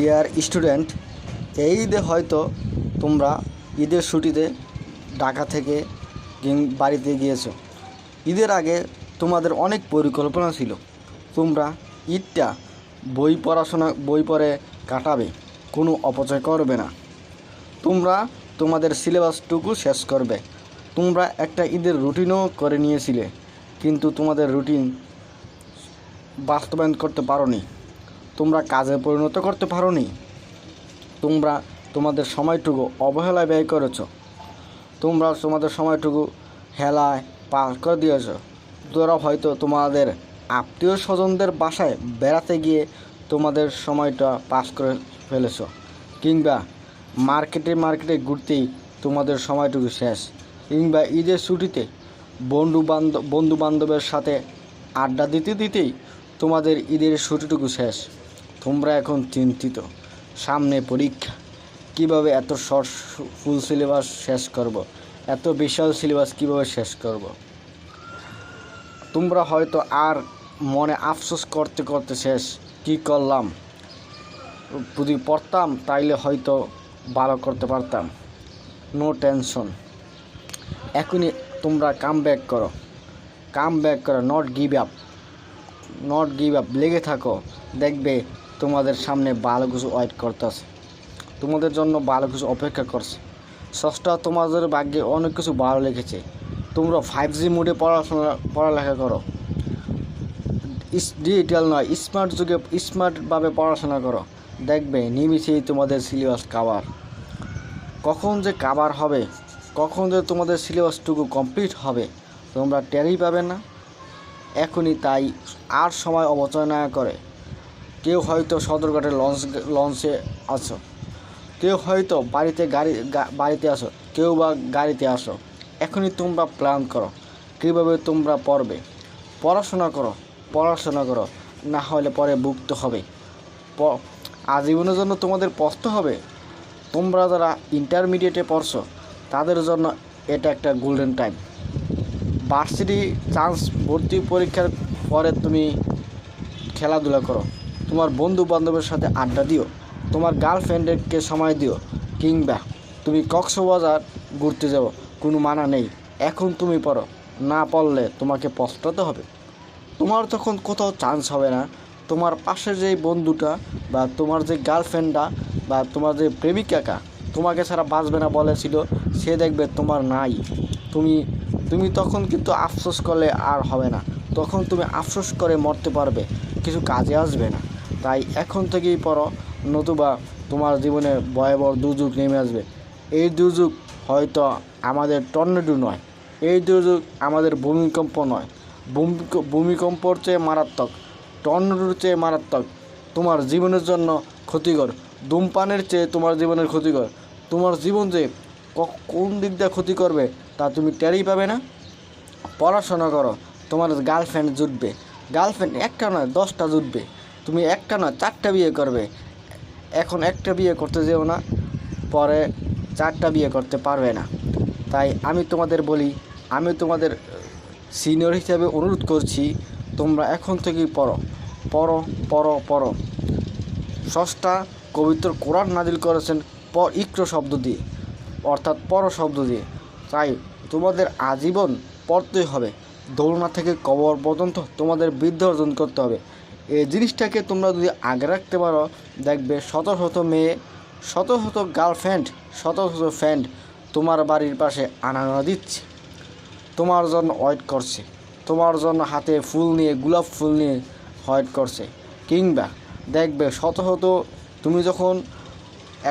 Dear student, এই ঈদে হয়তো তোমরা ঈদের ছুটিতে ঢাকা থেকে বাড়িতে গিয়েছো। ঈদের আগে তোমাদের অনেক পরিকল্পনা ছিল। তোমরা ঈদটা বই পড়াশোনা, বই পড়ে কাটাবে, কোনো অপচয় করবে না। তোমরা তোমাদের সিলেবাসটুকু শেষ করবে। তোমরা একটা ঈদের রুটিনও করে নিয়েছিলে, কিন্তু তোমাদের রুটিন বাস্তবায়ন করতে পারোনি। তোমরা কাজে পরিণত করতে পারোনি। তোমরা তোমাদের সময়টুকু অবহেলায় ব্যয় করেছ। তোমরা তোমাদের সময়টুকু হেলায় পার করে দিয়েছ। তোরা হয়তো তোমাদের আত্মীয় স্বজনদের বাসায় বেড়াতে গিয়ে তোমাদের সময়টা পাস করে ফেলেছ, কিংবা মার্কেটে মার্কেটে ঘুরতেই তোমাদের সময়টুকু শেষ, কিংবা ঈদের ছুটিতে বন্ধু বান্ধব বন্ধু বান্ধবের সাথে আড্ডা দিতে দিতেই তোমাদের ঈদের ছুটিটুকু শেষ। তোমরা এখন চিন্তিত। সামনে পরীক্ষা। কীভাবে এত শর্ট ফুল সিলেবাস শেষ করব। এত বিশাল সিলেবাস কীভাবে শেষ করব। তোমরা হয়তো আর মনে আফসোস করতে করতে শেষ। কি করলাম? যদি পড়তাম, তাইলে হয়তো ভালো করতে পারতাম। নো টেনশন এখনই তোমরা কাম ব্যাক করো। কাম ব্যাক করো। Not give up not give up লেগে থাকো। দেখবে তোমাদের সামনে ভালো কিছু ওয়েট করতেছে। তোমাদের জন্য ভালো কিছু অপেক্ষা করছে। ষষ্ঠটা তোমাদের ভাগ্যে অনেক কিছু ভালো লেগেছে তোমরা ফাইভ জি মোডে পড়াশোনা, পড়ালেখা করো। ডিজিটাল নয় স্মার্ট যুগে স্মার্টভাবে পড়াশোনা করো। দেখবে, নিমিষেই তোমাদের সিলেবাস কাভার কখন যে কাভার হবে, কখন যে তোমাদের সিলেবাসটুকু কমপ্লিট হবে, তোমরা টেরই পাবে না। এখনই তাই, আর সময় অবচয় না করে। কেউ হয়তো সদরঘাটে লঞ্চ, লঞ্চে আছো। কেউ হয়তো বাড়িতে গাড়ি বাড়িতে আসো কেউ বা গাড়িতে আসো এখনই তোমরা প্ল্যান করো, কীভাবে তোমরা পড়বে। পড়াশোনা করো পড়াশোনা করো, না হলে পরে ভুগতে হবে। আজীবনের জন্য তোমাদের পড়তে হবে। তোমরা যারা ইন্টারমিডিয়েটে পড়ছো, তাদের জন্য এটা একটা গোল্ডেন টাইম ভার্সিটি চান্স ভর্তি পরীক্ষার পরে তুমি খেলাধুলা করো। তোমার বন্ধু বান্ধবের সাথে আড্ডা দিও, তোমার গার্লফ্রেন্ডকে সময় দিও, কিংবা তুমি কক্সবাজার ঘুরতে যাও, কোনো মানা নেই, এখন তুমি পড়ো, না পড়লে তোমাকে পস্তাতে হবে। তোমার তখন কোথাও চান্স হবে না, তোমার পাশে যে বন্ধুটা বা তোমার যে গার্লফ্রেন্ডটা বা তোমার যে প্রেমিকাকা তোমাকে ছাড়া বাঁচবে না বলেছিল, সে দেখবে তোমার নাই। তুমি তুমি তখন কিন্তু আফসোস করলে আর হবে না, তখন তুমি আফসোস করে মরতে পারবে, কিছু কাজে আসবে না। তাই এখন থেকেই পড়ো, নতুবা তোমার জীবনে ভয়াবহ দুর্যোগ নেমে আসবে। এই দুর্যোগ হয়তো আমাদের টর্নেডো নয়, এই দুর্যোগ আমাদের ভূমিকম্প নয়। ভূমিক- ভূমিকম্পর চেয়ে মারাত্মক, টর্নেডোর চেয়ে মারাত্মক তোমার জীবনের জন্য ক্ষতিকর, ধূমপানের চেয়ে তোমার জীবনের ক্ষতিকর। তোমার জীবন যে কোন দিক দিয়ে ক্ষতি করবে তা তুমি টেরই পাবে না। পড়াশোনা করো, তোমার গার্লফ্রেন্ড জুটবে। গার্লফ্রেন্ড একটা নয়, দশটা জুটবে। তুমি একটা না চারটা বিয়ে করবে। এখন একটা বিয়ে করতে যেও না, পরে চারটা বিয়ে করতে পারবে না। তাই আমি তোমাদের বলি, আমি তোমাদের সিনিয়র হিসাবে অনুরোধ করছি, তোমরা এখন থেকেই পড়ো। পড়ো পড়ো পড়ো। ষষ্ঠা পবিত্র কোরআন নাজিল করেছেন প ইক্র শব্দ দিয়ে, অর্থাৎ পর শব্দ দিয়ে। তাই তোমাদের আজীবন পড়তেই হবে। দৌড়না থেকে কবর পর্যন্ত তোমাদের বিদ্যা অর্জন করতে হবে। এই জিনিসটাকে তোমরা যদি আগে রাখতে পারো, দেখবে শত শত মেয়ে শত শত গার্লফ্রেন্ড শত শত ফ্রেন্ড তোমার বাড়ির পাশে আনাগোনা দিচ্ছে। তোমার জন্য ওয়েট করছে, তোমার জন্য হাতে ফুল নিয়ে, গোলাপ ফুল নিয়ে ওয়েট করছে। কিংবা দেখবে শত শত তুমি যখন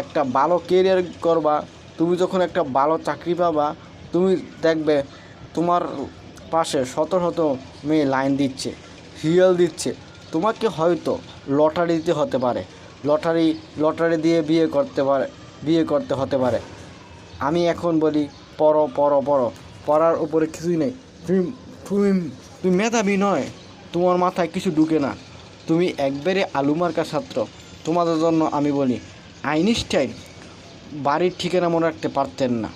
একটা ভালো কেরিয়ার করবা, তুমি যখন একটা ভালো চাকরি পাবা, তুমি দেখবে তোমার পাশে শত শত মেয়ে লাইন দিচ্ছে হিয়াল দিচ্ছে। তোমাকে হয়তো লটারি দিতে হতে পারে। লটারি লটারি দিয়ে বিয়ে করতে পারে, বিয়ে করতে হতে পারে। আমি এখন বলি, পড়ো পড়ো পড়ো। পড়ার উপরে কিছুই নেই। তুমি তুমি তুমি মেধাবী নয়। তোমার মাথায় কিছু ঢুকে না। তুমি একবারে আলুমার্কা ছাত্র। তোমাদের জন্য আমি বলি, আইনস্টাইন বাড়ির ঠিকানা মনে রাখতে পারতেন না।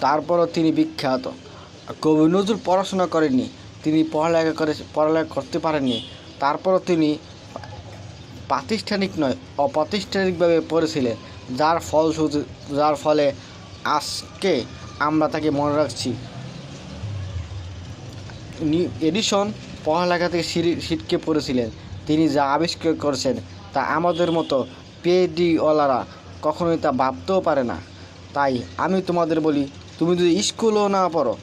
তারপরও তিনি বিখ্যাত। কবি নজরুল পড়াশোনা করেননি। তিনি পড়ালেখা করে, পড়ালেখা করতে পারেননি। তারপরও তিনি প্রাতিষ্ঠানিক নয়, অপ্রাতিষ্ঠানিকভাবে পড়েছিলেন। যার ফলশ্রুতি, যার ফলে আজকে আমরা তাকে মনে রাখছি। নি- এডিসন পড়ালেখা থেকে ছিটকে পড়েছিলেন। তিনি যা আবিষ্কার করেছেন তা আমাদের মতো পিএইচডিওয়ালারা কখনোই তা ভাবতেও পারে না। তাই আমি তোমাদের বলি, তুমি যদি স্কুলও না পড়ো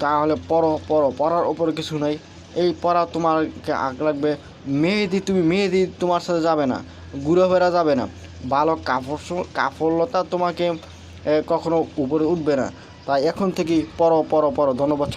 তাহলে পড়ো পড়ো, পড়ার ওপর কিছু নাই। এই পড়া তোমাকে আগ লাগবে। মেহেদি, তুমি মেহেদি তোমার সাথে যাবে না ঘুরে ফেরা যাবে না। ভালো কাপড় কাপড়লতা তোমাকে কখনো উপরে উঠবে না। তাই এখন থেকেই পড়ো পড়ো পড়ো। ধন্যবাদ